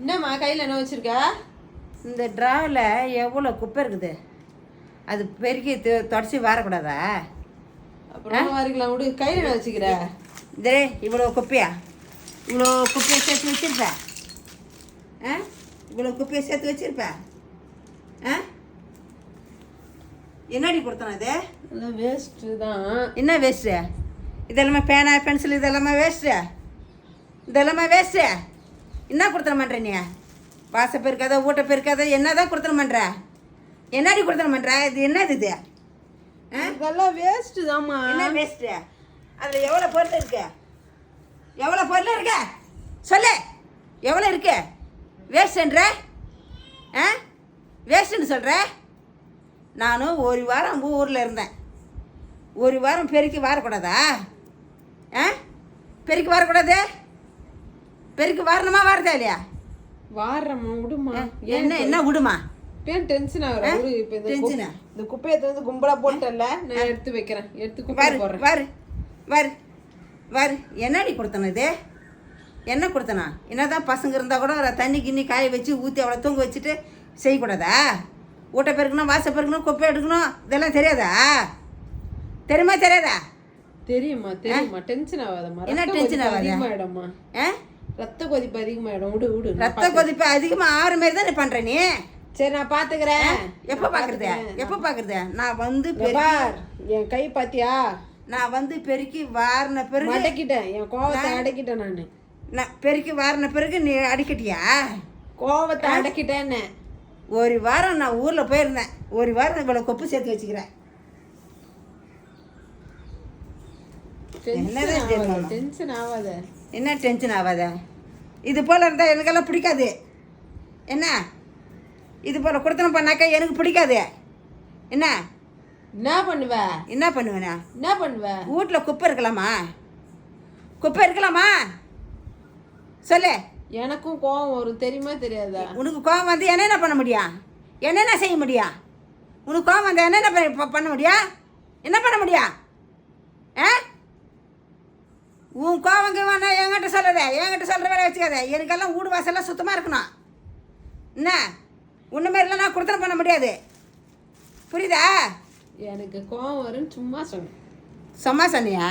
என்னம்மா கையில் என்ன வச்சிருக்க? இந்த ட்ராவில் எவ்வளோ குப்பை இருக்குது? அது பெருக்கி தொடச்சி வரக்கூடாதா? அப்புறம் வரைக்கலாம் விடு. கையில் என்ன வச்சுக்கிற? இதே இவ்வளோ குப்பையா? இவ்வளோ குப்பையை சேர்த்து வச்சிருப்ப? ஆ? இவ்வளோ குப்பையை சேர்த்து வச்சிருப்ப? ஆ? என்னடி கொடுத்தன இது? அதெல்லாம் வேஸ்ட்டு தான். என்ன வேஸ்ட்டு இதெல்லாமே பேனா பென்சில் இதெல்லாமே வேஸ்ட்டு இதெல்லாமே வேஸ்ட்டு என்ன கொடுத்தன பண்ணுற நீ? வாச பெருக்காத ஊட்ட பெருக்காத என்ன தான் கொடுத்தன பண்ணுற என்னடி கொடுத்தன பண்ணுற இது என்னது இது? இதெல்லாம் வேஸ்ட்டு தாம்மா. என்ன வேஸ்ட்டு அதில் எவ்வளோ பொருள் இருக்கு? எவ்வளோ பொருள் இருக்கு? சொல்லு. எவ்வளோ இருக்கு? வேஸ்ட்டுன்ற ஆ? வேஸ்ட்டுன்னு சொல்கிற நானும் ஒரு வாரம் ஊரில் இருந்தேன். ஒரு வாரம் பெருக்கி வரக்கூடாதா? ஆ? பெருக்கி வரக்கூடாது? பெருக்கி வரணுமா வரதா இல்லையா? வாடுறம்மா விடுமா என்ன என்ன விடுமா ஏன் டென்ஷன் ஆகுற? இப்போ இந்த குப்பையை வந்து கும்பலா போட்டல நான் எடுத்து வைக்கிறேன். எடுத்து குப்பை வாரு வாரு வாரு வாரு. என்னடி கொடுத்தன இது? என்ன கொடுத்தனா? என்னதான் பசங்க இருந்தால் கூட தண்ணி கிண்ணி காய வச்சு ஊற்றி அவளை தூங்க வச்சுட்டு செய்யக்கூடாதா? ஊட்ட பெருக்கணும் வாச பெருக்கணும் குப்பை எடுக்கணும் இதெல்லாம் தெரியாதா? தெரியுமா தெரியாதா? தெரியுமா தெரியுமா? டென்ஷன் ஆகாதம்மா. என்ன ரத்த tension கொதிப்பு ஆகாத? அதிகமாயிடும்மா. ஆ? ரத்த கொதிப்பு அதிகமாயிடும் விடு விடு. ரத்த கொதிப்பு அதிகமாக ஆறு மாரி தான் நீ பண்ணுற நீ? சரி நான் பாத்துக்கிறேன் எப்போ பார்க்குறது எப்போ பார்க்குறது நான் வந்து என் கை பாத்தியா? நான் வந்து பெருக்கி வாரின பிறகு அடக்கிட்டேன் என் கோவத்தை அடக்கிட்டேன் நானு. நான் பெருக்கி வாரின பிறகு நீ அடிக்கட்டியா? கோவத்தை அடக்கிட்டேன்னு. ஒரு வாரம் நான் ஊரில் போயிருந்தேன். ஒரு வாரம் இவ்வளோ கொப்பு சேர்த்து வச்சுக்கிறேன். என்னதான்? டென்ஷன் ஆகாத என்ன டென்ஷன் ஆகாத இது போல் இருந்தால் எனக்கெல்லாம் பிடிக்காது. என்ன? இது போல் கொடுத்தனம் பண்ணாக்கா எனக்கு பிடிக்காது. என்ன? என்ன பண்ணுவ? என்ன பண்ணுவேண்ணா என்ன பண்ணுவ? வீட்டில் குப்பை இருக்கலாமா? குப்பை இருக்கலாமா? சொல்லு. எனக்கும் கோவம் வரும். தெரியுமா தெரியாதா? உனக்கு கோவம் வந்து என்னென்ன பண்ண முடியும்? என்னென்ன செய்ய முடியும்? உனக்கு கோவம் வந்து என்னென்ன பண்ண முடியும்? என்ன பண்ண முடியும்? ஆ? உன் கோவம் கீவம் என்கிட்ட சொல்லாத என்கிட்ட சொல்கிற வேலை வச்சுக்காத. எனக்கெல்லாம் வீடு வாசல்லாம் சுத்தமாக இருக்கணும். என்ன? உன்ன மாதிரிலாம் நான் கொடுத்தன பண்ண முடியாது. புரியுதா? எனக்கு கோவம் வரும்னு சும்மா சொன்னேன். சும்மா சொன்னியா?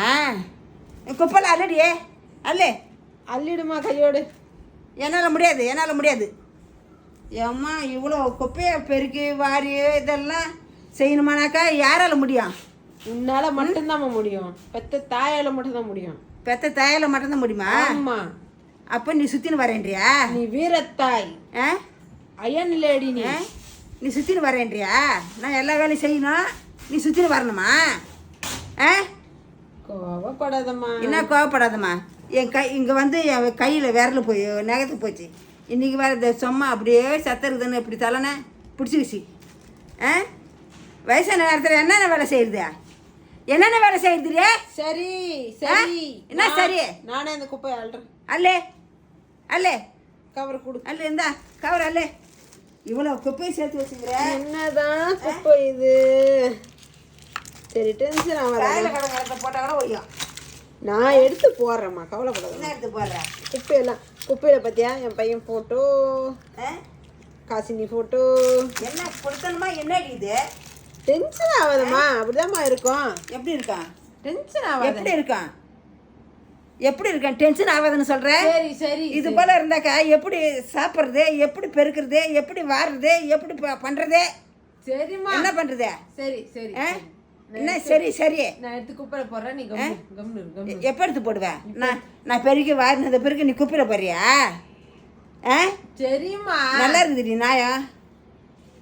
குப்பையில் அல்லடியே அல்லு அள்ளிடுமா கையோடு. என்னால் முடியாது என்னால் முடியாது. ஏம்மா இவ்வளோ குப்பையை பெருக்கி வாரி இதெல்லாம் செய்யணுமானாக்கா யாரால முடியும்? உன்னால மட்டும்தாம்மா முடியும். பெத்த தாயால மட்டும்தான் முடியும். பெத்த தாயால மட்டும்தான் முடியுமா? ஆமா. அப்போ நீ சுற்றின்னு வரேன்றியா? நீ வீரத்தாய். அயன் லேடி நீ? நீ சுற்றின்னு வரேன்றியா? நான் எல்லா வேலையும் செய்யணும். நீ சுற்றின்னு வரணுமா? ஆ? கோவப்படாதம்மா. என்ன கோவப்படாதம்மா? என் கை இங்கே வந்து என் கையில் விரல் போய் நகத்து போச்சு. இன்றைக்கி வேறு இந்த சும்மா அப்படியே சத்த இருக்குதுன்னு இப்படி தலைனை பிடிச்சிக்கிச்சு. ஆ? வயசான நேரத்தில் என்னென்ன வேலை செய்யுது என்னென்ன வேலை செய்யுதுரியே சரி சரி. என்ன சரி? நானே அந்த குப்பையை அள்ளுறேன். அல்லே அல்லே. கவர் கொடு. அல்ல இந்தா கவர் அல்லே. இவ்வளோ குப்பையை சேர்த்து வச்சுக்கிற? என்னதான் குப்பை இது? சரி டென்ஷன் ஆகாத. போட்டால் கூட ஒய்யும் நான் எடுத்து போடுறேம்மா கவலைப்படாத. என்ன எடுத்து போடுற? குப்பையெல்லாம் குப்பையில பார்த்தியா என் பையன் ஃபோட்டோ? காசினி ஃபோட்டோ என்ன கொடுத்தணுமா என்னடி இது? டென்ஷன் ஆகாதம்மா. அப்படிதாம்மா இருக்கும். எப்படி இருக்கான் டென்ஷன் ஆகாத. எப்படி இருக்கான் எப்படி இருக்கான்? டென்ஷன் ஆகாதுன்னு சொல்கிறேன் சரி சரி இது போல இருந்தாக்கா எப்படி சாப்பிட்றது எப்படி பெருக்கிறது எப்படி வாடுறது எப்படி ப- பண்றது? சரிம்மா. என்ன பண்றது? சரி சரி ஆ? என்ன? சரி சரி. நான் எடுத்து குப்பையில போடுறேன் நீ எப்போ எடுத்து போடுவேன் நான் நான் பெருக்கி வாரினத பிறகு நீ குப்பில போறியா? ஆ? சரிம்மா. நல்லா இருக்குதுடி நாயா?